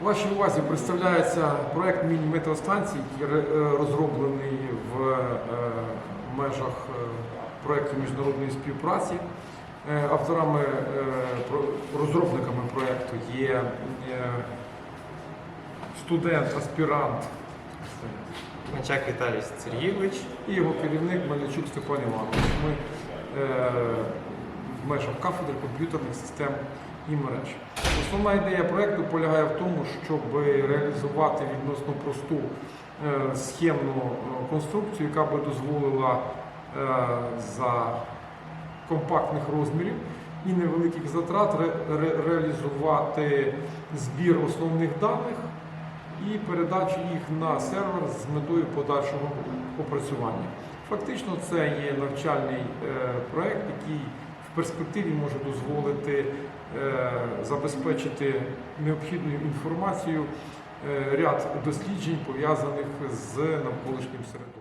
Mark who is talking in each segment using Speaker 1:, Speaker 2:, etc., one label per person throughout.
Speaker 1: Вашій увазі представляється проект міні-метеостанції, який е, розроблений в е, межах е, проекту міжнародної співпраці. Авторами, розробниками проекту є студент, аспірант
Speaker 2: Мачак Віталій Сергійович.
Speaker 1: і його керівник Мельничук Степан Іванович. Ми в межах кафедри комп'ютерних систем і мереж. Основна ідея проекту полягає в тому, щоб реалізувати відносно просту е, схемну е, конструкцію, яка би дозволила е, за компактних розмірів і невеликих затрат ре- ре- реалізувати збір основних даних і передачу їх на сервер з метою подальшого опрацювання. Фактично, це є навчальний проект, який в перспективі може дозволити забезпечити необхідною інформацією е, ряд досліджень пов'язаних з навколишнім середовищем.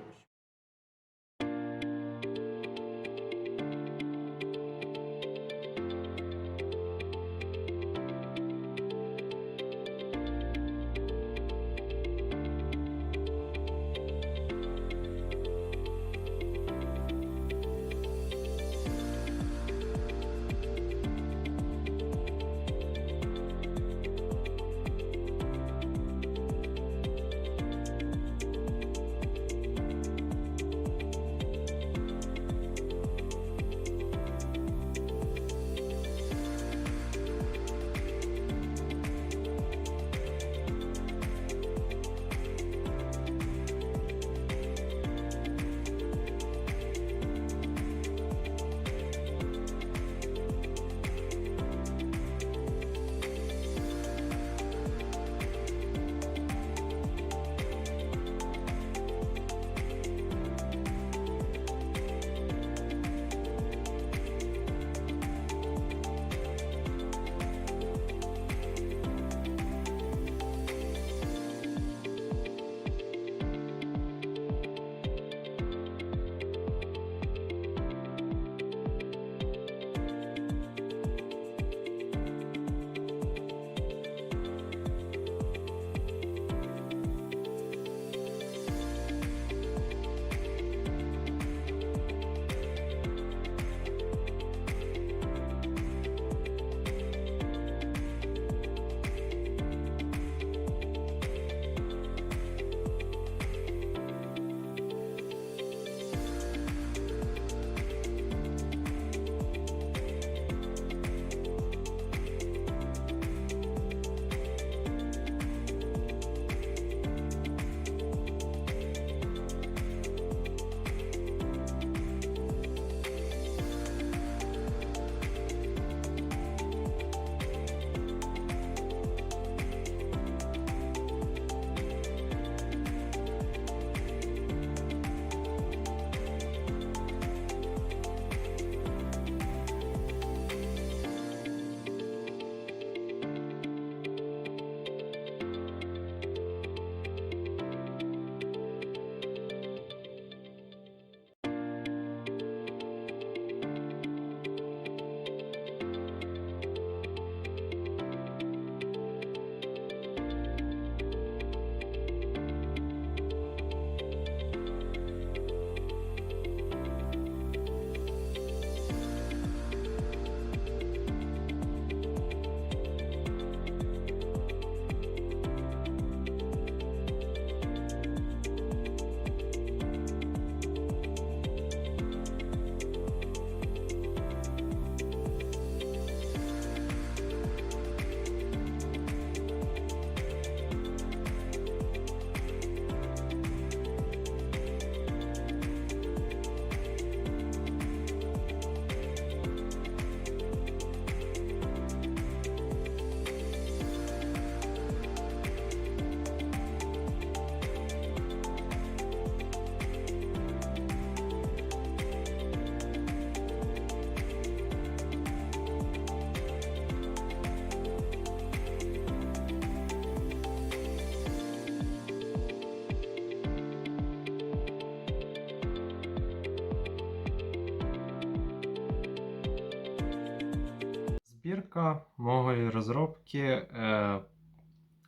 Speaker 2: Збірка моєї розробки е,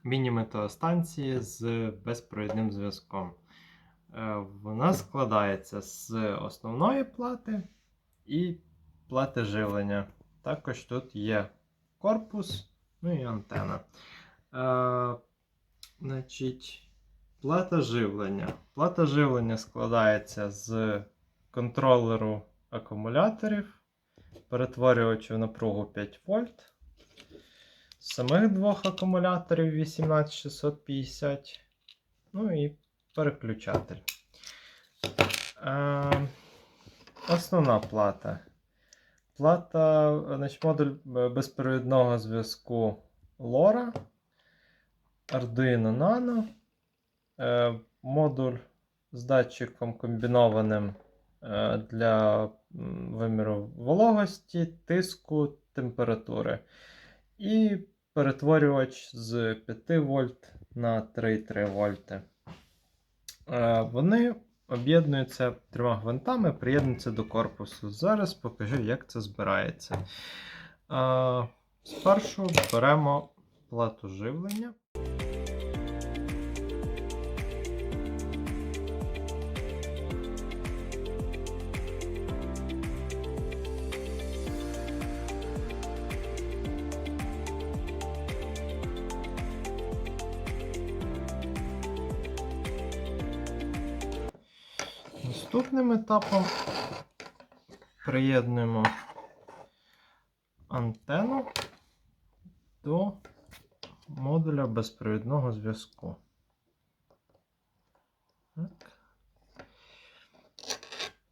Speaker 2: міні-метеостанції з безпровідним зв'язком. Е, Вона складається з основної плати і плати живлення. Також тут є корпус, ну і антена. Е, значить, плата живлення. Плата живлення складається з контролеру акумуляторів, перетворювачів напругу 5 вольт, самих двох акумуляторів 18650, ну і переключатель. Е, основна плата. Плата, значить, модуль е, безперевідного зв'язку LoRa, Arduino Nano, е, модуль з датчиком комбінованим е, для виміру вологості, тиску, температури. І перетворювач з 5 вольт на 3,3 вольти. Е, Вони об'єднуються трьома гвинтами, приєднуються до корпусу. Зараз покажу, як це збирається. Е, Спершу беремо плату живлення. Наступним етапом приєднуємо антенну до модуля безпровідного зв'язку.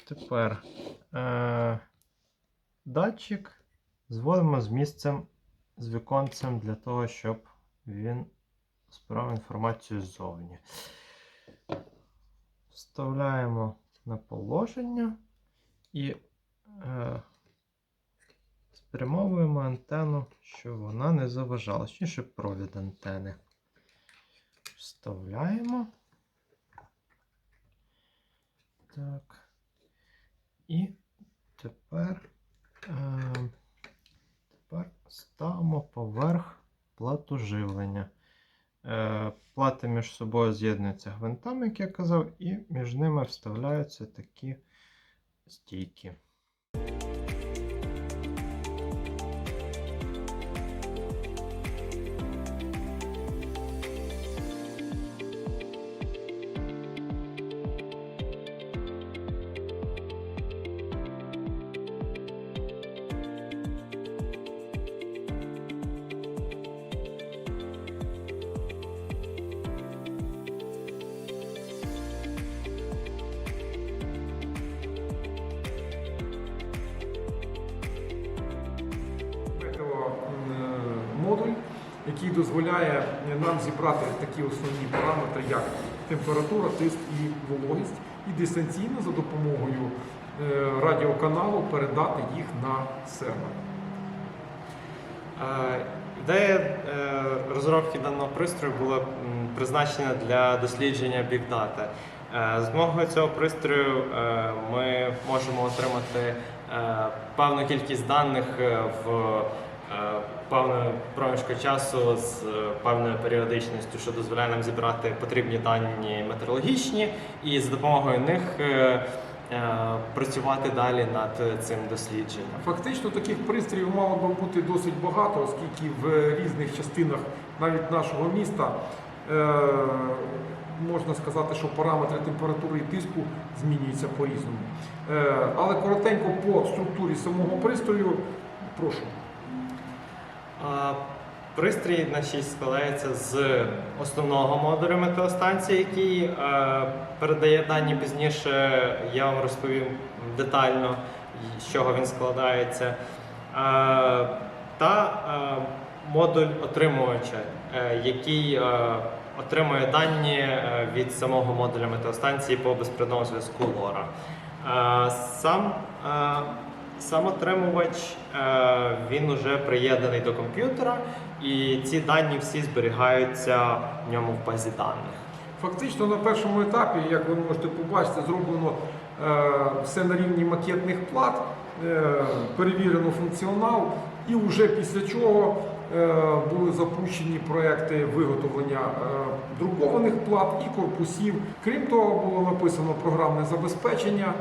Speaker 2: Тепер е- датчик зводимо з місцем з віконцем для того, щоб він збирав інформацію ззовні. Вставляємо на положення і е, спрямовуємо антенну, щоб вона не заважала. Точніше провід антени. Вставляємо. Так. І тепер, е, тепер ставимо поверх плату живлення. Е, Плати між собою з'єднуються гвинтами, як я казав, і між ними вставляються такі стійки.
Speaker 1: Який дозволяє нам зібрати такі основні параметри, як температура, тиск і вологість, і дистанційно за допомогою е, радіоканалу передати їх на сервер.
Speaker 2: Е, Ідея е, розробки даного пристрою була призначена для дослідження Big Data. З допомогою цього пристрою ми можемо отримати певну кількість даних в певному проміжку часу з е, певною періодичністю, що дозволяє нам зібрати потрібні дані метеорологічні, і за допомогою них е, е, працювати далі над цим дослідженням.
Speaker 1: Фактично таких пристроїв мало би бути досить багато, оскільки в різних частинах навіть нашого міста можна сказати, що параметри температури і тиску змінюються по-різному. Е, але коротенько по структурі самого пристрою, прошу.
Speaker 2: Пристрій значить, складається з основного модуля метеостанції, який е, передає дані пізніше. Я вам розповім детально, з чого він складається. Е, та е, модуль отримувача, який отримує дані від самого модуля метеостанції по безпровідному зв'язку. Е, Сам Сам отримувач е, він вже приєднаний до комп'ютера, і ці дані всі зберігаються в ньому в базі даних.
Speaker 1: Фактично на першому етапі, як ви можете побачити, зроблено е, все на рівні макетних плат, е, перевірено функціонал, і вже після чого були запущені проекти виготовлення друкованих плат і корпусів. Крім того, було написано програмне забезпечення.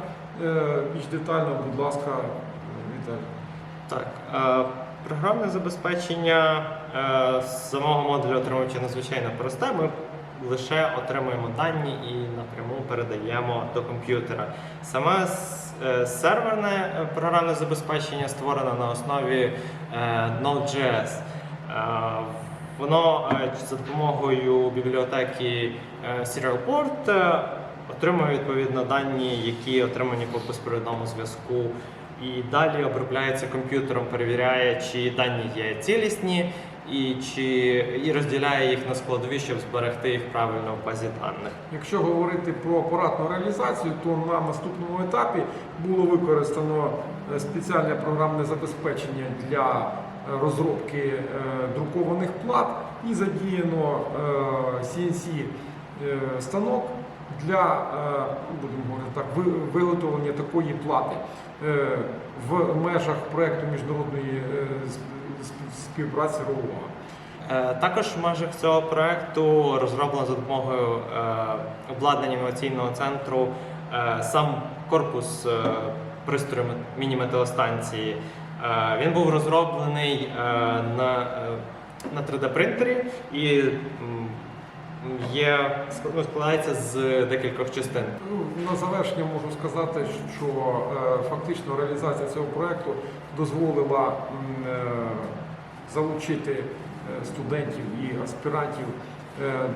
Speaker 1: Більш детально, будь ласка.
Speaker 2: Так, е, програмне забезпечення е, самого модуля отримувача надзвичайно просте. Ми лише отримуємо дані і напряму передаємо до комп'ютера. Саме е, серверне програмне забезпечення створено на основі Node.js. Воно за допомогою бібліотеки SerialPort отримує відповідно дані, які отримані по безпровідному зв'язку. І далі обробляється комп'ютером, перевіряє, чи дані є цілісні, і чи і розділяє їх на складові, щоб зберегти їх правильно в базі даних.
Speaker 1: Якщо говорити про апаратну реалізацію, то на наступному етапі було використано е, спеціальне програмне забезпечення для е, розробки е, друкованих плат і задіяно CNC станок для будемо говорити так, виготовлення такої плати в межах проекту міжнародної е, сп- сп- співпраці РОВА.
Speaker 2: Е, Також в межах цього проекту розроблено за допомогою е, обладнання інноваційного центру е, сам корпус е, пристрою міні-метеостанції. Е, Він був розроблений е, на, е, 3D принтері і м, є ну, складається з декількох частин.
Speaker 1: Ну, На завершення можу сказати, що е, фактично реалізація цього проекту дозволила е, залучити е, студентів і аспірантів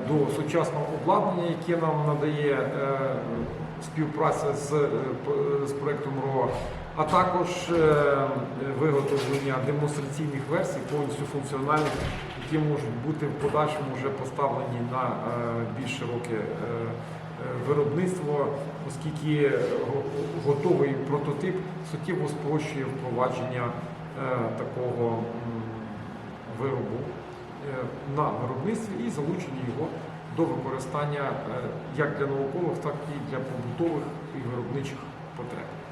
Speaker 1: до сучасного обладнання, яке нам надає співпраця з, з проектом РОА, а також е, виготовлення демонстраційних версій повністю функціональних, які можуть бути в подальшому вже поставлені на е, більш широке е, виробництво, оскільки готовий прототип суттєво спрощує впровадження такого виробу на виробництві і залучення його до використання як для наукових, так і для побутових і виробничих потреб.